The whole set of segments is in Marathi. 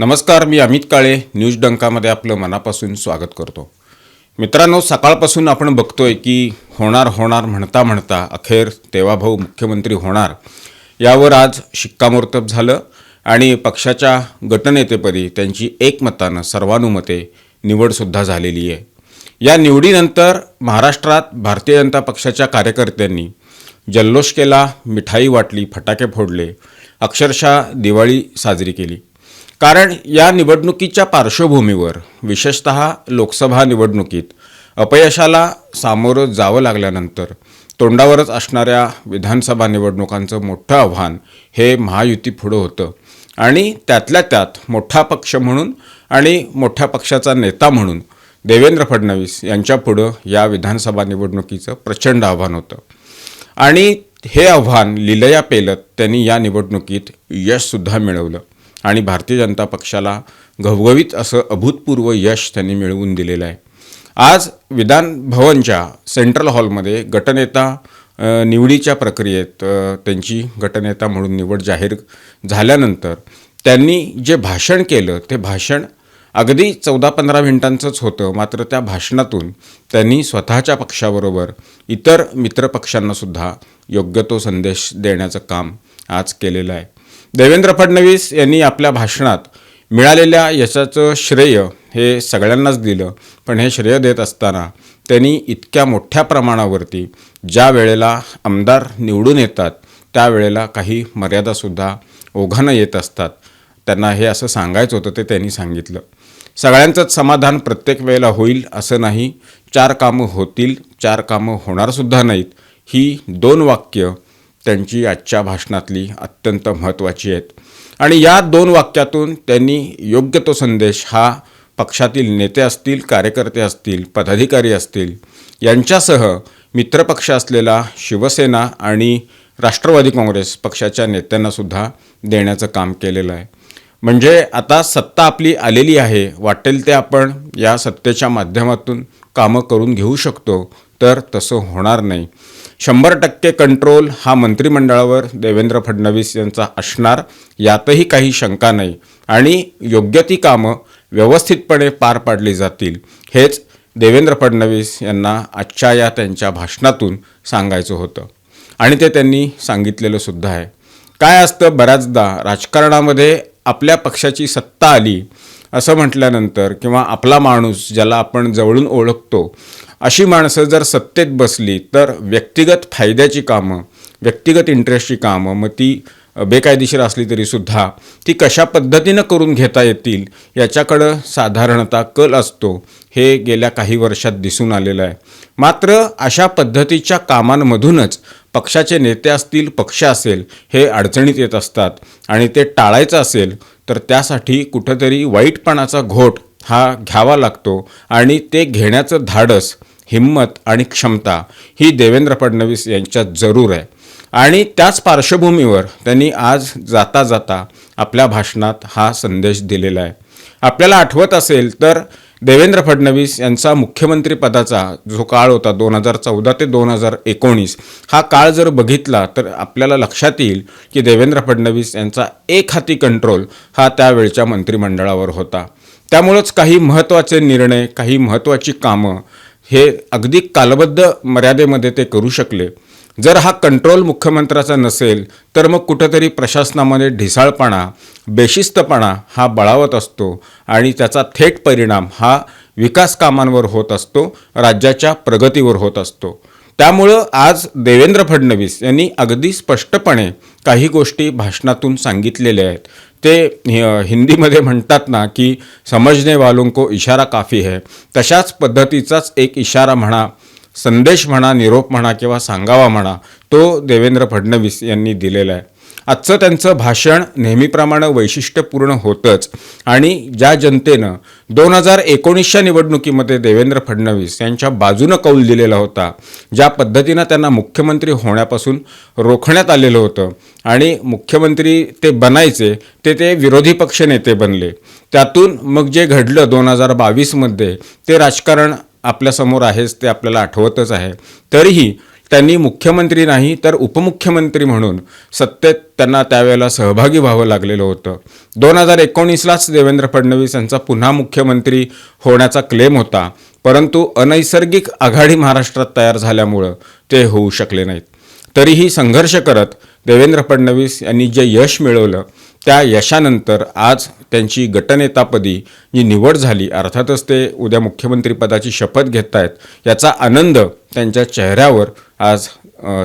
नमस्कार मी अमित काळे न्यूज डंकामध्ये आपलं मनापासून स्वागत करतो. मित्रांनो सकाळपासून आपण बघतोय की होणार होणार म्हणता म्हणता अखेर तेव्हाभाऊ मुख्यमंत्री होणार यावर आज शिक्कामोर्तब झालं आणि पक्षाच्या गटनेतेपदी त्यांची एकमतानं सर्वानुमते निवडसुद्धा झालेली आहे. या निवडीनंतर महाराष्ट्रात भारतीय जनता पक्षाच्या कार्यकर्त्यांनी जल्लोष केला मिठाई वाटली फटाके फोडले अक्षरशः दिवाळी साजरी केली. कारण या निवडणुकीच्या पार्श्वभूमीवर विशेषत लोकसभा निवडणुकीत अपयशाला सामोरं जावं लागल्यानंतर तोंडावरच असणाऱ्या विधानसभा निवडणुकांचं मोठं आव्हान हे महायुती पुढं होतं. आणि त्यातल्या त्यात मोठा पक्ष म्हणून आणि मोठ्या पक्षाचा नेता म्हणून देवेंद्र फडणवीस यांच्यापुढं या विधानसभा निवडणुकीचं प्रचंड आव्हान होतं. आणि हे आव्हान लिलया पेलत त्यांनी या निवडणुकीत यशसुद्धा मिळवलं. आणि भारतीय जनता पक्षाला घवघवीत असं अभूतपूर्व यश त्यांनी मिळवून दिलेलं आहे. आज विधान भवनच्या सेंट्रल हॉलमध्ये गटनेता निवडीच्या प्रक्रियेत त्यांची गटनेता म्हणून निवड जाहीर झाल्यानंतर त्यांनी जे भाषण केलं ते भाषण अगदी चौदा पंधरा मिनिटांचंच होतं. मात्र त्या भाषणातून त्यांनी स्वतःच्या पक्षाबरोबर इतर मित्रपक्षांनासुद्धा योग्य तो संदेश देण्याचं काम आज केलेलं आहे. देवेंद्र फडणवीस यांनी आपल्या भाषणात मिळालेल्या यशाचं श्रेय हे सगळ्यांनाच दिलं. पण हे श्रेय देत असताना त्यांनी इतक्या मोठ्या प्रमाणावरती ज्या वेळेला आमदार निवडून येतात त्यावेळेला काही मर्यादासुद्धा ओघानं येत असतात. त्यांना हे असं सांगायचं होतं ते त्यांनी सांगितलं. सगळ्यांचंच समाधान प्रत्येक वेळेला होईल असं नाही. चार कामं होतील चार कामं होणारसुद्धा नाहीत. ही दोन वाक्य त्यांची आजच्या भाषणातली अत्यंत महत्त्वाची आहेत. आणि या दोन वाक्यातून त्यांनी योग्य तो संदेश हा पक्षातील नेते असतील कार्यकर्ते असतील पदाधिकारी असतील यांच्यासह मित्रपक्ष असलेला शिवसेना आणि राष्ट्रवादी काँग्रेस पक्षाच्या नेत्यांनासुद्धा देण्याचं काम केलेलं आहे. म्हणजे आता सत्ता आपली आलेली आहे वाटेल ते आपण या सत्तेच्या माध्यमातून कामं करून घेऊ शकतो तर तसं होणार नाही. शंभर टक्के कंट्रोल हा मंत्रिमंडळावर देवेंद्र फडणवीस यांचा असणार यातही काही शंका नाही. आणि योग्य ती कामं व्यवस्थितपणे पार पाडली जातील हेच देवेंद्र फडणवीस यांना आजच्या या त्यांच्या भाषणातून सांगायचं होतं. आणि ते त्यांनी सांगितलेलं सुद्धा आहे. काय असतं बऱ्याचदा राजकारणामध्ये आपल्या पक्षाची सत्ता आली असं म्हटल्यानंतर किंवा आपला माणूस ज्याला आपण जवळून ओळखतो अशी माणसं जर सत्तेत बसली तर व्यक्तिगत फायद्याची कामं व्यक्तिगत इंटरेस्टची कामं मग ती बेकायदेशीर असली तरीसुद्धा ती कशा पद्धतीनं करून घेता येतील याच्याकडं साधारणतः कल असतो हे गेल्या काही वर्षात दिसून आलेलं आहे. मात्र अशा पद्धतीच्या कामांमधूनच पक्षाचे नेते असतील पक्ष असेल हे अडचणीत येत असतात आणि ते टाळायचं असेल तर त्यासाठी कुठंतरी वाईटपणाचा घोट हा घ्यावा लागतो आणि ते घेण्याचं धाडस हिंमत आणि क्षमता ही देवेंद्र फडणवीस यांच्यात जरूर आहे. आणि त्याच पार्श्वभूमीवर त्यांनी आज जाता जाता आपल्या भाषणात हा संदेश दिलेला आहे. आपल्याला आठवत असेल तर देवेंद्र फडणवीस यांचा मुख्यमंत्रीपदाचा जो काळ होता दोन हजार चौदा ते दोन हजार एकोणीस हा काळ जर बघितला तर आपल्याला लक्षात येईल की देवेंद्र फडणवीस यांचा एक हाती कंट्रोल हा त्यावेळच्या मंत्रिमंडळावर होता. त्यामुळंच काही महत्त्वाचे निर्णय काही महत्त्वाची कामं हे अगदी कालबद्ध मर्यादेमध्ये ते करू शकले. जर हा कंट्रोल मुख्यमंत्र्याचा नसेल तर मग कुठंतरी प्रशासनामध्ये ढिसाळपणा बेशिस्तपणा हा बळावत असतो आणि त्याचा थेट परिणाम हा विकास कामांवर होत असतो राज्याच्या प्रगतीवर होत असतो. त्यामुळं आज देवेंद्र फडणवीस यांनी अगदी स्पष्टपणे काही गोष्टी भाषणातून सांगितलेल्या आहेत. ते हिंदीमध्ये म्हणतात ना की समजने वालों को इशारा काफी है. तशाच पद्धतीचाच एक इशारा म्हणा संदेश म्हणा निरोप म्हणा किंवा सांगावा म्हणा तो देवेंद्र फडणवीस यांनी दिलेला आहे. आजचं त्यांचं भाषण नेहमीप्रमाणे वैशिष्ट्यपूर्ण होतंच. आणि ज्या जनतेनं दोन हजार एकोणीसच्या निवडणुकीमध्ये देवेंद्र फडणवीस यांच्या बाजूनं कौल दिलेला होता ज्या पद्धतीनं त्यांना मुख्यमंत्री होण्यापासून रोखण्यात आलेलं होतं आणि मुख्यमंत्री ते बनायचे ते ते विरोधी पक्ष नेते बनले. त्यातून मग जे घडलं दोन हजार बावीसमध्ये ते राजकारण आपल्यासमोर आहेच ते आपल्याला आठवतच आहे. तरीही त्यांनी मुख्यमंत्री नाही तर उपमुख्यमंत्री म्हणून सत्तेत त्यांना त्यावेळेला सहभागी व्हावं लागलेलं होतं. दोन हजार एकोणीसलाच देवेंद्र फडणवीस यांचा पुन्हा मुख्यमंत्री होण्याचा क्लेम होता. परंतु अनैसर्गिक आघाडी महाराष्ट्रात तयार झाल्यामुळं ते होऊ शकले नाहीत. तरीही संघर्ष करत देवेंद्र फडणवीस यांनी जे यश मिळवलं त्या यशानंतर आज त्यांची गटनेतापदी जी निवड झाली अर्थातच ते उद्या मुख्यमंत्रीपदाची शपथ घेत आहेत याचा आनंद त्यांच्या चेहऱ्यावर आज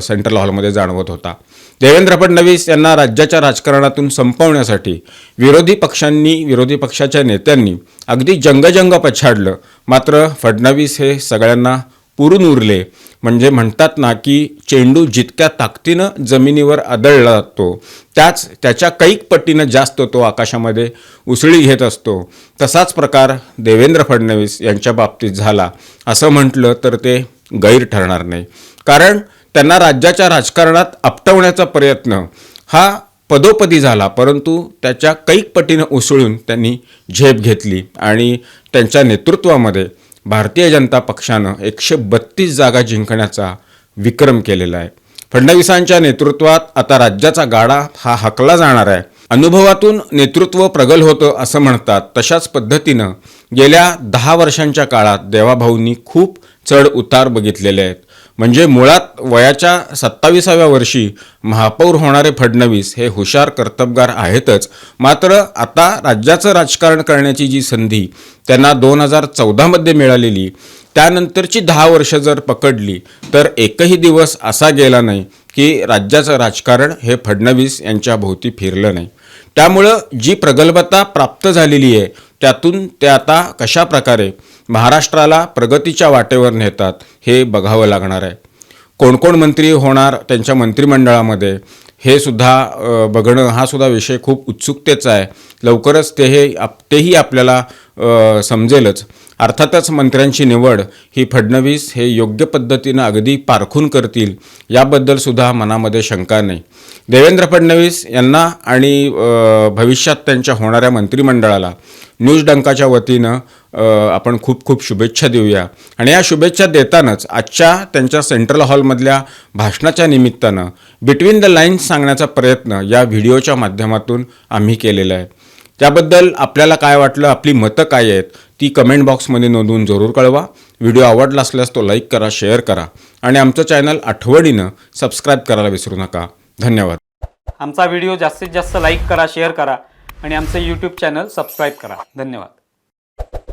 सेंट्रल हॉलमध्ये जाणवत होता. देवेंद्र फडणवीस यांना राज्याच्या राजकारणातून संपवण्यासाठी विरोधी पक्षांनी विरोधी पक्षाच्या नेत्यांनी अगदी जंगजंग पछाडलं. मात्र फडणवीस हे सगळ्यांना पुरून उरले म्हणजे म्हणतात ना की चेंडू जितक्या ताकदीनं जमिनीवर आदळला जातो त्याच त्याच्या कैक पटीनं जास्त तो आकाशामध्ये उसळी घेत असतो. तसाच प्रकार देवेंद्र फडणवीस यांच्या बाबतीत झाला. असं म्हटलं तर ते गैर ठरणार नाही. कारण त्यांना राज्याच्या राजकारणात आपटवण्याचा प्रयत्न हा पदोपदी झाला परंतु त्याच्या कैक पटीनं उसळून त्यांनी झेप घेतली आणि त्यांच्या नेतृत्वामध्ये भारतीय जनता पक्षानं एकशे बत्तीस जागा जिंकण्याचा विक्रम केलेला आहे. फडणवीसांच्या नेतृत्वात आता राज्याचा गाडा हा हाकला जाणार आहे. अनुभवातून नेतृत्व प्रगल होतं असं म्हणतात. तशाच पद्धतीनं गेल्या दहा वर्षांच्या काळात देवाभाऊंनी खूप चढ उतार बघितलेले आहेत. म्हणजे मुळात वयाच्या सत्ताविसाव्या वर्षी महापौर होणारे फडणवीस हे हुशार कर्तबगार आहेतच. मात्र आता राज्याचं राजकारण करण्याची जी संधी त्यांना दोन हजार चौदामध्ये मिळालेली त्यानंतरची दहा वर्षं जर पकडली तर एकही दिवस असा गेला नाही की राज्याचं राजकारण हे फडणवीस यांच्या भोवती फिरलं नाही. त्यामुळं जी प्रगल्भता प्राप्त झालेली आहे त्यातून ते आता कशा प्रकारे महाराष्ट्राला प्रगतीच्या वाटेवर नेतात हे बघावं लागणार आहे. कोण कोण मंत्री होणार त्यांच्या मंत्रिमंडळामध्ये हे सुद्धा बघणं हा सुद्धा विषय खूप उत्सुकतेचा आहे. लवकरच ते हे आप तेही आपल्याला समजेलच. अर्थातच मंत्र्यांची निवड ही फडणवीस हे योग्य पद्धतीनं अगदी पारखून करतील याबद्दल सुद्धा मनामध्ये शंका नाही. देवेंद्र फडणवीस यांना आणि भविष्यात त्यांच्या होणाऱ्या मंत्रिमंडळाला न्यूज डंकाच्या वतीनं आपण खूप खूप शुभेच्छा देऊया. आणि या शुभेच्छा देतानाच आजच्या त्यांच्या सेंट्रल हॉलमधल्या भाषणाच्या निमित्तानं बिटवीन द लाईन्स सांगण्याचा प्रयत्न या व्हिडिओच्या माध्यमातून आम्ही केलेला आहे. त्याबद्दल आपल्याला काय वाटलं आपली मतं काय आहेत ती कमेंट बॉक्समध्ये नोंदवून जरूर कळवा. व्हिडिओ आवडला असल्यास तो लाईक करा शेअर करा. आणि आमचं चॅनल आठवडीनं सबस्क्राईब करायला विसरू नका. धन्यवाद. आमचा व्हिडिओ जास्तीत जास्त लाईक करा शेअर करा. आणि आमचं यूट्यूब चॅनल सबस्क्राईब करा. धन्यवाद.